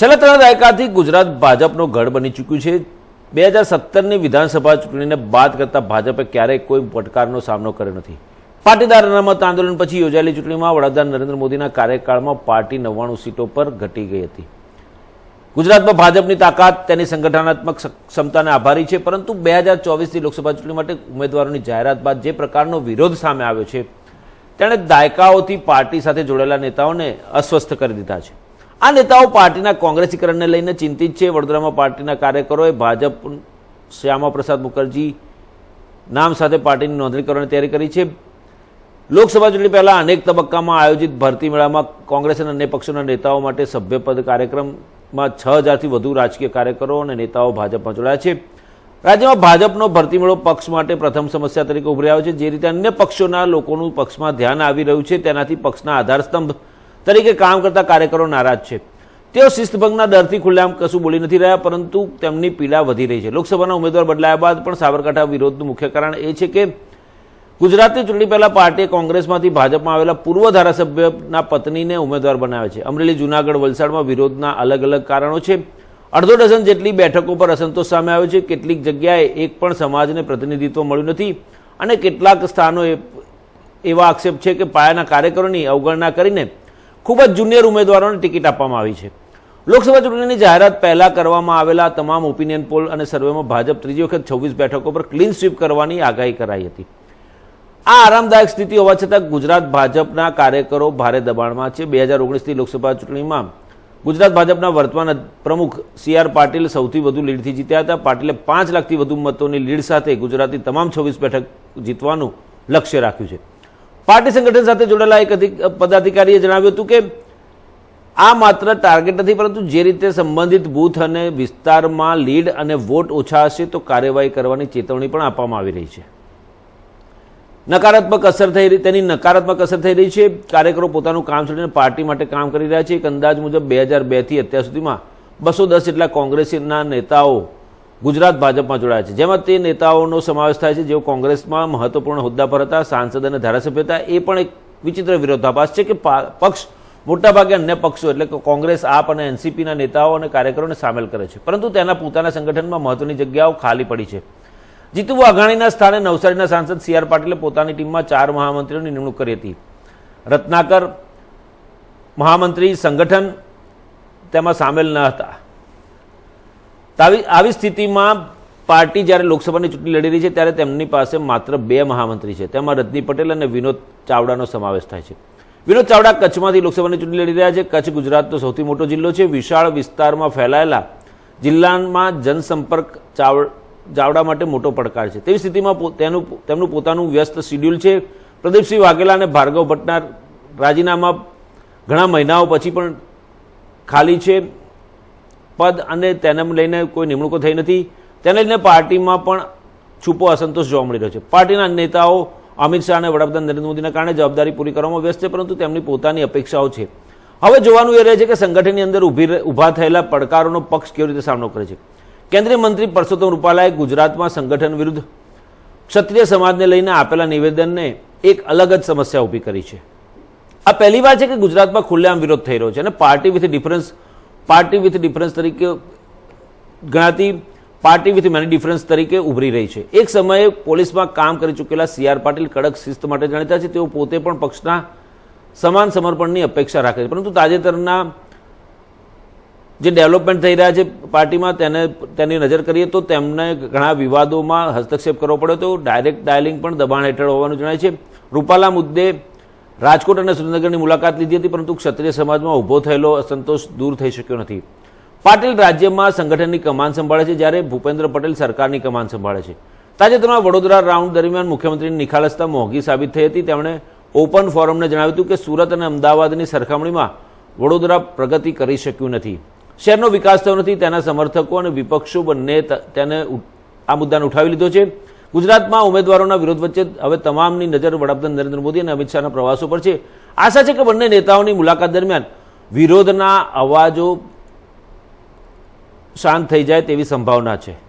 છેલ્લા ત્રણ દાયકાથી ગુજરાત ભાજપનો ગઢ બની ચૂક્યું છે. બે હજાર સત્તરની વિધાનસભા ચૂંટણીને બાદ કરતા ભાજપે ક્યારેય કોઈ પડકારનો સામનો કર્યો નથી. પાટીદાર અનામત આંદોલન પછી યોજાયેલી ચૂંટણીમાં વડાપ્રધાન નરેન્દ્ર મોદીના કાર્યકાળમાં પાર્ટી નવ્વાણું સીટો પર ઘટી ગઈ હતી. ગુજરાતમાં ભાજપની તાકાત, તેની સંગઠનાત્મક ક્ષમતાને આભારી છે, પરંતુ બે હજાર ચોવીસની લોકસભા ચૂંટણી માટે ઉમેદવારોની જાહેરાત બાદ જે પ્રકારનો વિરોધ સામે આવ્યો છે, તેણે દાયકાઓથી પાર્ટી સાથે જોડાયેલા નેતાઓને અસ્વસ્થ કરી દીધા છે. આ નેતાઓ પાર્ટીના કોંગ્રેસીકરણને લઈને ચિંતિત છે. વડોદરામાં પાર્ટીના કાર્યકરોએ ભાજપ, શ્યામાપ્રસાદ મુખર્જી નામ સાથે પાર્ટીની નોંધણી કરવાની તૈયારી કરી છે. લોકસભા ચૂંટણી પહેલા અનેક તબક્કામાં આયોજિત ભરતી મેળામાં કોંગ્રેસ અને અન્ય પક્ષોના નેતાઓ માટે સભ્યપદ કાર્યક્રમમાં છ હજારથી વધુ રાજકીય કાર્યકરો અને નેતાઓ ભાજપમાં જોડાયા છે. રાજ્યમાં ભાજપનો ભરતી મેળો પક્ષ માટે પ્રથમ સમસ્યા તરીકે ઉભરી આવ્યો છે. જે રીતે અન્ય પક્ષોના લોકોનું પક્ષમાં ધ્યાન આવી રહ્યું છે, તેનાથી પક્ષના આધારસ્તંભ તરીકે કામ કરતા કાર્યકરો નારાજ છે. તેઓ શિસ્તભંગના દરથી ખુલ્લેઆમ કશું બોલી નથી રહ્યા, પરંતુ તેમની પીડા વધી રહી છે. લોકસભાના ઉમેદવાર બદલાયા બાદ પણ સાબરકાંઠા વિરોધનું મુખ્ય કારણ એ છે કે ગુજરાતની ચૂંટણી પહેલા પાર્ટીએ કોંગ્રેસમાંથી ભાજપમાં આવેલા પૂર્વ ધારાસભ્યના પત્નીને ઉમેદવાર બનાવે છે. અમરેલી, જૂનાગઢ, વલસાડમાં વિરોધના અલગ અલગ કારણો છે. અડધો ડઝન જેટલી બેઠકો પર અસંતોષ સામે આવ્યો છે. કેટલીક જગ્યાએ એક પણ સમાજને પ્રતિનિધિત્વ મળ્યું નથી અને કેટલાક સ્થાનો એ- એવા આક્ષેપ છે કે પાયાના કાર્યકરોની અવગણના કરીને ખૂબ જ જુનિયર ઉમેદવારોને ટિકિટ આપવામાં આવી છે. લોકસભા ચૂંટણીની જાહેરાત પહેલાં કરવામાં આવેલા તમામ ઓપિનિયન પોલ અને સર્વેમાં ભાજપ ત્રીજી વખત છવ્વીસ બેઠકો પર ક્લીન સ્વીપ કરવાની આગાહી કરાઈ હતી. આ આરામદાયક સ્થિતિ હોવા છતાં ગુજરાત ભાજપના કાર્યકરો ભારે દબાણમાં છે. બે હજાર ઓગણીસની લોકસભા ચૂંટણીમાં ગુજરાત ભાજપના વર્તમાન પ્રમુખ સી આર પાટીલ સૌથી વધુ લીડથી જીત્યા હતા. પાટીલે પાંચ લાખથી વધુ મતોની લીડ સાથે ગુજરાતની તમામ છવ્વીસ બેઠક જીતવાનું લક્ષ્ય રાખ્યું છે. પાર્ટી સંગઠન સાથે જોડાયેલા એક પદાધિકારીએ જણાવ્યું હતું કે આ માત્ર ટાર્ગેટ નથી, પરંતુ જે રીતે સંબંધિત બૂથ અને વિસ્તારમાં લીડ અને વોટ ઓછા હશે, તો કાર્યવાહી કરવાની ચેતવણી પણ આપવામાં આવી રહી છે. નકારાત્મક અસર થઈ રહી, તેની નકારાત્મક અસર થઈ રહી છે. કાર્યકરો પોતાનું કામ છોડીને પાર્ટી માટે કામ કરી રહ્યા છે. એક અંદાજ મુજબ બે હજાર બેથી અત્યાર સુધીમાં બસો દસ જેટલા કોંગ્રેસના નેતાઓ ગુજરાત ભાજપમાં જોડાયા છે. જેમાં તે નેતાઓનો સમાવેશ થાય છે, જેઓ કોંગ્રેસમાં મહત્વપૂર્ણ હોદ્દા પર હતા, સાંસદ અને ધારાસભ્ય હતા. એ પણ એક વિચિત્ર વિરોધાભાસ છે કે પક્ષ મોટાભાગે અન્ય પક્ષો, એટલે કે કોંગ્રેસ, આપ અને એનસીપીના નેતાઓ અને કાર્યકરોને સામેલ કરે છે. પરંતુ તેના પોતાના સંગઠનમાં મહત્વની જગ્યાઓ ખાલી પડી છે. જીતુ વાઘાણીના સ્થાને નવસારીના સાંસદ સી આર પાટીલે પોતાની ટીમમાં ચાર મહામંત્રીઓની નિમણૂક કરી હતી. રત્નાકર મહામંત્રી સંગઠન તેમાં સામેલ ન હતા. આવી આવી સ્થિતિમાં પાર્ટી જ્યારે લોકસભાની ચૂંટણી લડી રહી છે, ત્યારે તેમની પાસે માત્ર બે મહામંત્રી છે. તેમાં રજની પટેલ અને વિનોદ ચાવડાનો સમાવેશ થાય છે. વિનોદ ચાવડા કચ્છમાંથી લોકસભાની ચૂંટણી લડી રહ્યા છે. કચ્છ ગુજરાતનો સૌથી મોટો જિલ્લો છે. વિશાળ વિસ્તારમાં ફેલાયેલા જિલ્લામાં જનસંપર્ક ચાવ- ચાવડા માટે મોટો પડકાર છે. તેવી સ્થિતિમાં તેનું તેમનું પોતાનું વ્યસ્ત શિડ્યુલ છે. પ્રદીપસિંહ વાઘેલા અને ભાર્ગવ ભટ્ટના રાજીનામા ઘણા મહિનાઓ પછી પણ ખાલી છે. પદ અને તેને લઈને કોઈ નિમણૂકો થઈ નથી. તેને લઈને પાર્ટીમાં પણ છૂપો અસંતોષ જોવા મળી રહ્યો છે. પાર્ટીના નેતાઓ અમિત શાહ અને વડાપ્રધાન નરેન્દ્ર મોદીના કારણે જવાબદારી પૂરી કરવામાં વ્યસ્ત છે, પરંતુ તેમની પોતાની અપેક્ષાઓ છે. હવે જોવાનું એ રહે છે કે સંગઠનની અંદર ઊભી ઊભા થયેલા પડકારોનો પક્ષ કેવી રીતે સામનો કરે છે. કેન્દ્રીય મંત્રી પરસોત્તમ રૂપાલાએ ગુજરાતમાં સંગઠન વિરુદ્ધ ક્ષત્રિય સમાજને લઈને આપેલા નિવેદનને એક અલગ જ સમસ્યા ઊભી કરી છે. આ પહેલી વાર છે કે ગુજરાતમાં ખુલ્લેઆમ વિરોધ થઈ રહ્યો છે અને party with difference party with difference તરીકે ગણાતી, પાર્ટી વિથ મેની ડિફરન્સ તરીકે ઉભરી રહી છે. એક સમયે પોલીસમાં કામ કરી ચૂકેલા સી આર પાટીલ કડક શિસ્ત માટે જાણીતા છે. તેઓ પોતે પણ પક્ષના સમાન સમર્પણની અપેક્ષા રાખે છે. પરંતુ તાજેતરના જે ડેવલપમેન્ટ થઈ રહ્યા છે પાર્ટીમાં, તેને, તેની નજર કરીએ તો તેમને ઘણા વિવાદોમાં હસ્તક્ષેપ કરવો પડ્યો. તો ડાયરેક્ટ ડાયલિંગ પણ દબાણ હેઠળ હોવાનું જણાય છે. રૂપાલા મુદ્દે રાજકોટ અને સુરેન્દ્રનગરની મુલાકાત લીધી હતી, પરંતુ ક્ષત્રિય સમાજમાં ઊભો થયેલો અસંતોષ દૂર થઈ શક્યો નથી. પાટીલ રાજ્યમાં સંગઠનની કમાન સંભાળે છે, જ્યારે ભૂપેન્દ્ર પટેલ સરકારની કમાન સંભાળે છે. તાજેતરમાં વડોદરા રાઉન્ડ દરમિયાન મુખ્યમંત્રીની નિખાલસતા મોંઘી સાબિત થઈ હતી. તેમણે ઓપન ફોરમને જણાવ્યું હતું કે સુરત અને અમદાવાદની સરખામણીમાં વડોદરા પ્રગતિ કરી શક્યું નથી. શહેરનો વિકાસ થયો નથી, તેના સમર્થકો અને વિપક્ષો બંને તેને આ મુદ્દાને ઉઠાવી લીધો છે. ગુજરાતમાં ઉમેદવારોના વિરોધ વચ્ચે હવે તમામની નજર વડાપ્રધાન નરેન્દ્ર મોદી અને અમિત શાહના પ્રવાસો પર છે. આશા છે કે બંને નેતાઓની મુલાકાત દરમિયાન વિરોધના અવાજો શાંત થઈ જાય તેવી સંભાવના છે.